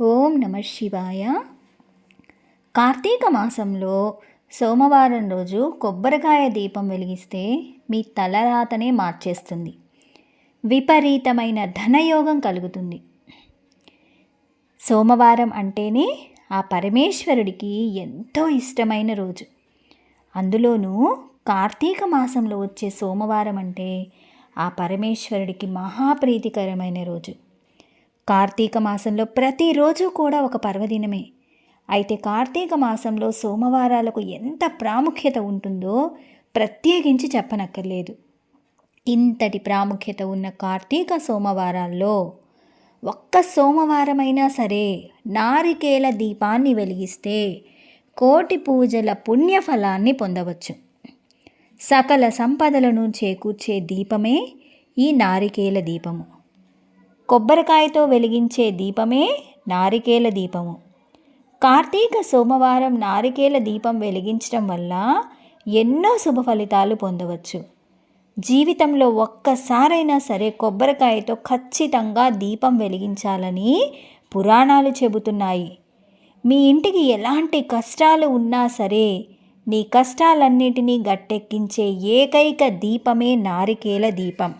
ఓం నమ శివాయ. కార్తీక మాసంలో సోమవారం రోజు కొబ్బరికాయ దీపం వెలిగిస్తే మీ తలరాతనే మార్చేస్తుంది. విపరీతమైన ధనయోగం కలుగుతుంది. సోమవారం అంటేనే ఆ పరమేశ్వరుడికి ఎంతో ఇష్టమైన రోజు. అందులోనూ కార్తీక మాసంలో వచ్చే సోమవారం అంటే ఆ పరమేశ్వరుడికి మహాప్రీతికరమైన రోజు. కార్తీక మాసంలో ప్రతిరోజు కూడా ఒక పర్వదినమే. అయితే కార్తీక మాసంలో సోమవారాలకు ఎంత ప్రాముఖ్యత ఉంటుందో ప్రత్యేకించి చెప్పనక్కర్లేదు. ఇంతటి ప్రాముఖ్యత ఉన్న కార్తీక సోమవారాల్లో ఒక్క సోమవారమైనా సరే నారికేల దీపాన్ని వెలిగిస్తే కోటి పూజల పుణ్యఫలాన్ని పొందవచ్చు. సకల సంపదలను చేకూర్చే దీపమే ఈ నారికేల దీపము. కొబ్బరికాయతో వెలిగించే దీపమే నారికేల దీపము. కార్తీక సోమవారం నారికేల దీపం వెలిగించడం వల్ల ఎన్నో శుభ ఫలితాలు పొందవచ్చు. జీవితంలో ఒక్కసారైనా సరే కొబ్బరికాయతో ఖచ్చితంగా దీపం వెలిగించాలని పురాణాలు చెబుతున్నాయి. మీ ఇంటికి ఎలాంటి కష్టాలు ఉన్నా సరే నీ కష్టాలన్నిటినీ గట్టెక్కించే ఏకైక దీపమే నారికేల దీపం.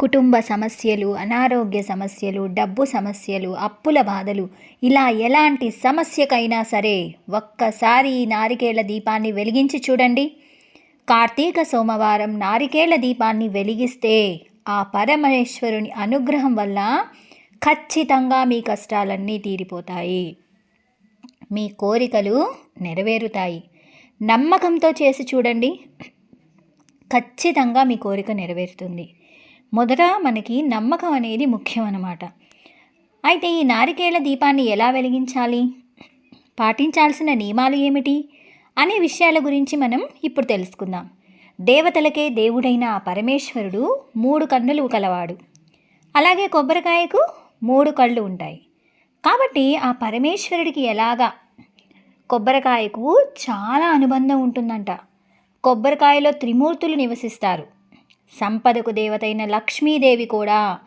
కుటుంబ సమస్యలు అనారోగ్య సమస్యలు డబ్బు సమస్యలు అప్పుల బాధలు ఇలా ఎలాంటి సమస్యకైనా సరే ఒక్కసారి ఈ నారికేళ్ళ దీపాన్ని వెలిగించి చూడండి. కార్తీక సోమవారం నారికేళ్ళ దీపాన్ని వెలిగిస్తే ఆ పరమేశ్వరుని అనుగ్రహం వల్ల ఖచ్చితంగా మీ కష్టాలన్నీ తీరిపోతాయి. మీ కోరికలు నెరవేరుతాయి. నమ్మకంతో చేసి చూడండి. ఖచ్చితంగా మీ కోరిక నెరవేరుతుంది. మొదట మనకి నమ్మకం అనేది ముఖ్యం అన్నమాట. అయితే ఈ నారికేళ దీపాన్ని ఎలా వెలిగించాలి? పాటించాల్సిన నియమాలు ఏమిటి? అనే విషయాల గురించి మనం ఇప్పుడు తెలుసుకుందాం. దేవతలకే దేవుడైన ఆ పరమేశ్వరుడు మూడు కన్నులు కలవాడు. అలాగే కొబ్బరికాయకు మూడు కళ్ళు ఉంటాయి. కాబట్టి ఆ పరమేశ్వరుడికి ఎలాగా? కొబ్బరికాయకు చాలా అనుబంధం ఉంటుందంట. కొబ్బరికాయలో త్రిమూర్తులు నివసిస్తారు. సంపదకు దేవతైన లక్ష్మీదేవి కూడా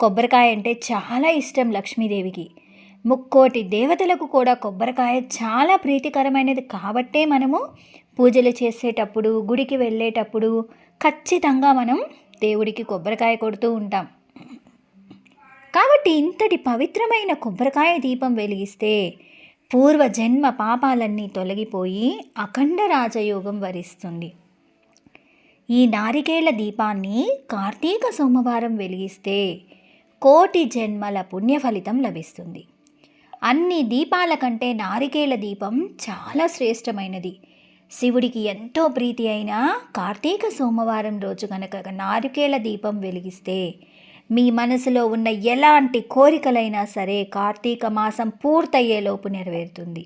కొబ్బరికాయ అంటే చాలా ఇష్టం లక్ష్మీదేవికి. ముక్కోటి దేవతలకు కూడా కొబ్బరికాయ చాలా ప్రీతికరమైనది. కాబట్టే మనము పూజలు చేసేటప్పుడు గుడికి వెళ్ళేటప్పుడు ఖచ్చితంగా మనం దేవుడికి కొబ్బరికాయ కొడుతూ ఉంటాం. కాబట్టి ఇంతటి పవిత్రమైన కొబ్బరికాయ దీపం వెలిగిస్తే పూర్వజన్మ పాపాలన్నీ తొలగిపోయి అఖండ రాజయోగం వరిస్తుంది. ఈ నారికేళ్ళ దీపాన్ని కార్తీక సోమవారం వెలిగిస్తే కోటి జన్మల పుణ్య ఫలితం లభిస్తుంది. అన్ని దీపాల కంటే నారికేళ దీపం చాలా శ్రేష్టమైనది. శివుడికి ఎంతో ప్రీతి అయిన కార్తీక సోమవారం రోజు కనుక నారికేళ దీపం వెలిగిస్తే మీ మనసులో ఉన్న ఎలాంటి కోరికలైనా సరే కార్తీక మాసం పూర్తయ్యేలోపు నెరవేరుతుంది.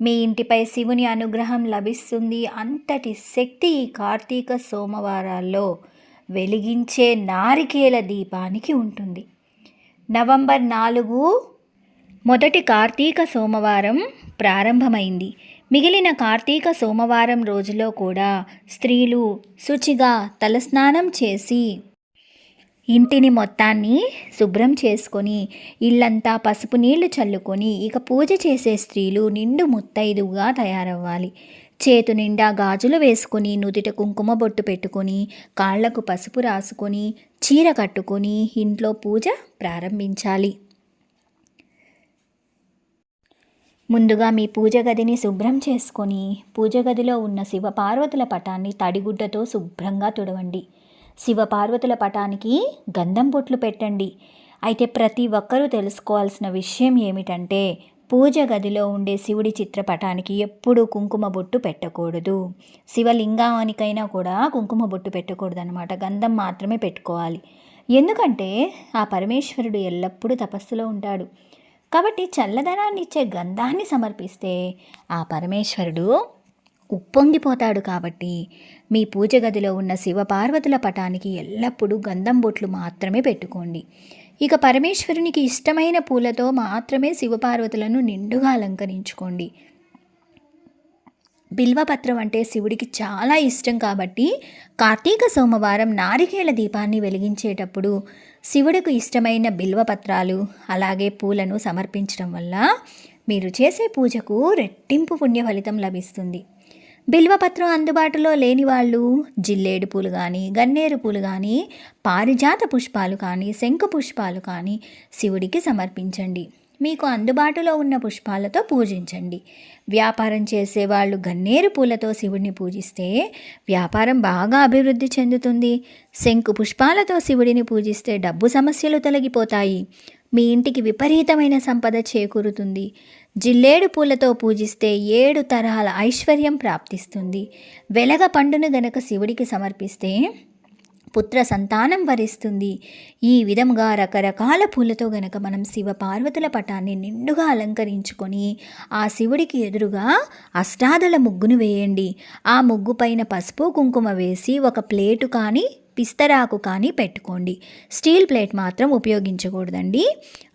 మీ ఇంటిపై శివుని అనుగ్రహం లభిస్తుంది. అంతటి శక్తి ఈ కార్తీక సోమవారాల్లో వెలిగించే నారికేల దీపానికి ఉంటుంది. నవంబర్ నాలుగు మొదటి కార్తీక సోమవారం ప్రారంభమైంది. మిగిలిన కార్తీక సోమవారం రోజులో కూడా స్త్రీలు శుచిగా తలస్నానం చేసి ఇంటిని మొత్తాన్ని శుభ్రం చేసుకొని ఇల్లంతా పసుపు నీళ్ళు చల్లుకొని ఇక పూజ చేసే స్త్రీలు నిండు ముత్తైదుగా తయారవ్వాలి. చేతు నిండా గాజులు వేసుకొని నుదిట కుంకుమ బొట్టు పెట్టుకొని కాళ్ళకు పసుపు రాసుకొని చీర కట్టుకొని ఇంట్లో పూజ ప్రారంభించాలి. ముందుగా మీ పూజ గదిని శుభ్రం చేసుకొని పూజ గదిలో ఉన్న శివపార్వతుల పటాన్ని తడిగుడ్డతో శుభ్రంగా తుడవండి. శివపార్వతుల పటానికి గంధం బొట్లు పెట్టండి. అయితే ప్రతి ఒక్కరూ తెలుసుకోవాల్సిన విషయం ఏమిటంటే పూజ గదిలో ఉండే శివుడి చిత్రపటానికి ఎప్పుడూ కుంకుమ బొట్టు పెట్టకూడదు. శివలింగానికైనా కూడా కుంకుమ బొట్టు పెట్టకూడదు అనమాట గంధం మాత్రమే పెట్టుకోవాలి. ఎందుకంటే ఆ పరమేశ్వరుడు ఎల్లప్పుడూ తపస్సులో ఉంటాడు. కాబట్టి చల్లదనాన్ని ఇచ్చే గంధాన్ని సమర్పిస్తే ఆ పరమేశ్వరుడు ఉప్పొంగిపోతాడు కాబట్టి మీ పూజ గదిలో ఉన్న శివపార్వతుల పటానికి ఎల్లప్పుడూ గంధం బొట్లు మాత్రమే పెట్టుకోండి. ఇక పరమేశ్వరునికి ఇష్టమైన పూలతో మాత్రమే శివపార్వతులను నిండుగా అలంకరించుకోండి. బిల్వపత్రం అంటే శివుడికి చాలా ఇష్టం కాబట్టి కార్తీక సోమవారం నారికేల దీపాన్ని వెలిగించేటప్పుడు శివుడికి ఇష్టమైన బిల్వపత్రాలు అలాగే పూలను సమర్పించడం వల్ల మీరు చేసే పూజకు రెట్టింపు పుణ్య ఫలితం లభిస్తుంది. బిల్వపత్రం అందుబాటులో లేని వాళ్ళు జిల్లేడు పూలు కానీ గన్నేరు పూలు కానీ పారిజాత పుష్పాలు కానీ శంకు పుష్పాలు కానీ శివుడికి సమర్పించండి. మీకు అందుబాటులో ఉన్న పుష్పాలతో పూజించండి. వ్యాపారం చేసేవాళ్ళు గన్నేరు పూలతో శివుడిని పూజిస్తే వ్యాపారం బాగా అభివృద్ధి చెందుతుంది. శంకు పుష్పాలతో శివుడిని పూజిస్తే డబ్బు సమస్యలు తొలగిపోతాయి. మీ ఇంటికి విపరీతమైన సంపద చేకూరుతుంది. జిల్లేడు పూలతో పూజిస్తే ఏడు తరహాల ఐశ్వర్యం ప్రాప్తిస్తుంది. వెలగ పండును గనక శివుడికి సమర్పిస్తే పుత్ర సంతానం వరిస్తుంది. ఈ విధముగా రకరకాల పూలతో గనక మనం శివ పార్వతుల పటాన్ని నిండుగా అలంకరించుకొని ఆ శివుడికి ఎదురుగా అష్టాదల ముగ్గును వేయండి. ఆ ముగ్గు పైన పసుపు కుంకుమ వేసి ఒక ప్లేటు కానీ పిస్తరాకు కానీ పెట్టుకోండి. స్టీల్ ప్లేట్ మాత్రం ఉపయోగించకూడదండి.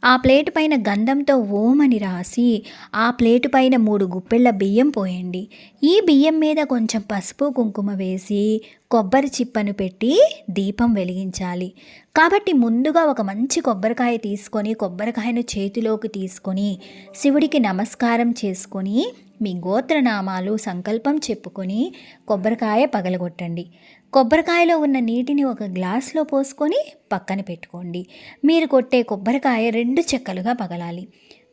ఆ ప్లేట్ పైన గంధంతో ఓమని రాసి ఆ ప్లేటు పైన మూడు గుప్పెళ్ళ బియ్యం పోయండి. ఈ బియ్యం మీద కొంచెం పసుపు కుంకుమ వేసి కొబ్బరి చిప్పను పెట్టి దీపం వెలిగించాలి. కాబట్టి ముందుగా ఒక మంచి కొబ్బరికాయ తీసుకొని కొబ్బరికాయను చేతిలోకి తీసుకొని శివుడికి నమస్కారం చేసుకొని మీ గోత్రనామాలు సంకల్పం చెప్పుకొని కొబ్బరికాయ పగలగొట్టండి. కొబ్బరికాయలో ఉన్న నీటిని ఒక గ్లాస్లో పోసుకొని పక్కన పెట్టుకోండి. మీరు కొట్టే కొబ్బరికాయ రెండు చెక్కలుగా పగలాలి.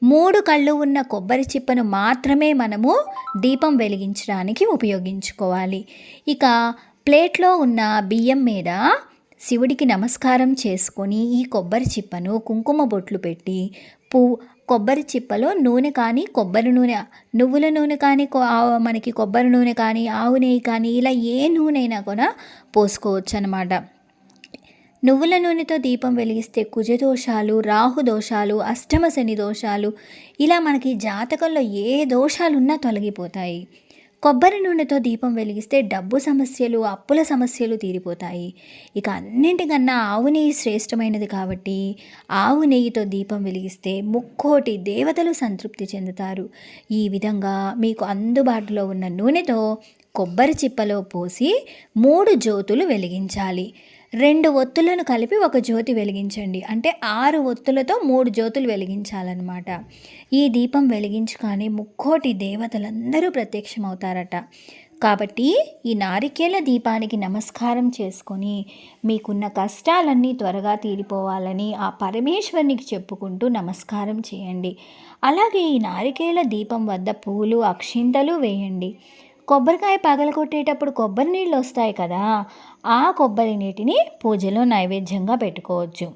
మూడు కళ్ళు ఉన్న కొబ్బరి చిప్పను మాత్రమే మనము దీపం వెలిగించడానికి ఉపయోగించుకోవాలి. ఇక ప్లేట్లో ఉన్న బియ్యం మీద శివుడికి నమస్కారం చేసుకొని ఈ కొబ్బరి చిప్పను కుంకుమ బొట్లు పెట్టి పువ్వు కొబ్బరి చిప్పలో నూనె కానీ కొబ్బరి నూనె నువ్వుల నూనె కానీ మనకి కొబ్బరి నూనె కానీ ఆవు నెయ్యి కానీ ఇలా ఏ నూనె అయినా కూడా పోసుకోవచ్చు అనమాట నువ్వుల నూనెతో దీపం వెలిగిస్తే కుజదోషాలు రాహు దోషాలు అష్టమ శని దోషాలు ఇలా మనకి జాతకంలో ఏ దోషాలున్నా తొలగిపోతాయి. కొబ్బరి నూనెతో దీపం వెలిగిస్తే డబ్బు సమస్యలు అప్పుల సమస్యలు తీరిపోతాయి. ఇక అన్నింటికన్నా ఆవు నెయ్యి శ్రేష్టమైనది కాబట్టి ఆవు నెయ్యితో దీపం వెలిగిస్తే ముక్కోటి దేవతలు సంతృప్తి చెందుతారు. ఈ విధంగా మీకు అందుబాటులో ఉన్న నూనెతో కొబ్బరి చిప్పలో పోసి మూడు జ్యోతులు వెలిగించాలి. రెండు ఒత్తులను కలిపి ఒక జ్యోతి వెలిగించండి. అంటే ఆరు ఒత్తులతో మూడు జ్యోతులు వెలిగించాలన్నమాట. ఈ దీపం వెలిగించుకానే ముక్కోటి దేవతలందరూ ప్రత్యక్షమవుతారట. కాబట్టి ఈ నారికేల దీపానికి నమస్కారం చేసుకొని మీకున్న కష్టాలన్నీ త్వరగా తీరిపోవాలని ఆ పరమేశ్వరునికి చెప్పుకుంటూ నమస్కారం చేయండి. అలాగే ఈ నారికేల దీపం వద్ద పూలు అక్షింతలు వేయండి. కొబ్బరికాయ పగలగొట్టేటప్పుడు కొబ్బరి నీళ్ళు వస్తాయి కదా ఆ కొబ్బరి నీటిని పూజలో నైవేద్యంగా పెట్టుకోవచ్చు.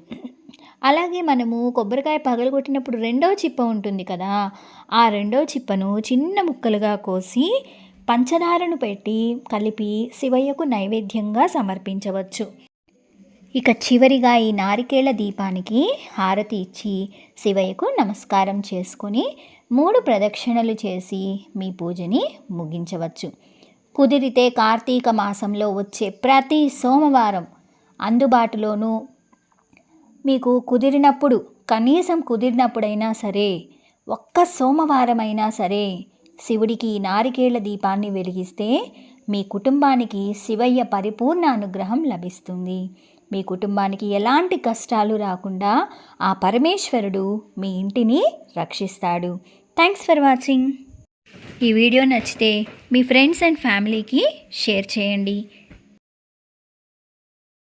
అలాగే మనము కొబ్బరికాయ పగలగొట్టినప్పుడు రెండో చిప్ప ఉంటుంది కదా ఆ రెండో చిప్పను చిన్న ముక్కలుగా కోసి పంచదారను పెట్టి కలిపి శివయ్యకు నైవేద్యంగా సమర్పించవచ్చు. ఇక చివరిగా ఈ నారికేళ దీపానికి హారతి ఇచ్చి శివయ్యకు నమస్కారం చేసుకొని మూడు ప్రదక్షిణలు చేసి మీ పూజని ముగించవచ్చు. కుదిరితే కార్తీక మాసంలో వచ్చే ప్రతి సోమవారం అందుబాటులోనూ మీకు కుదిరినప్పుడు కనీసం కుదిరినప్పుడైనా సరే ఒక్క సోమవారమైనా సరే శివుడికి నారికేళ్ళ దీపాన్ని వెలిగిస్తే మీ కుటుంబానికి శివయ్య పరిపూర్ణ అనుగ్రహం లభిస్తుంది. మీ కుటుంబానికి ఎలాంటి కష్టాలు రాకుండా ఆ పరమేశ్వరుడు మీ ఇంటిని రక్షిస్తాడు. థ్యాంక్స్ ఫర్ వాచింగ్ ఈ వీడియో నచ్చితే మీ ఫ్రెండ్స్ అండ్ ఫ్యామిలీకి షేర్ చేయండి.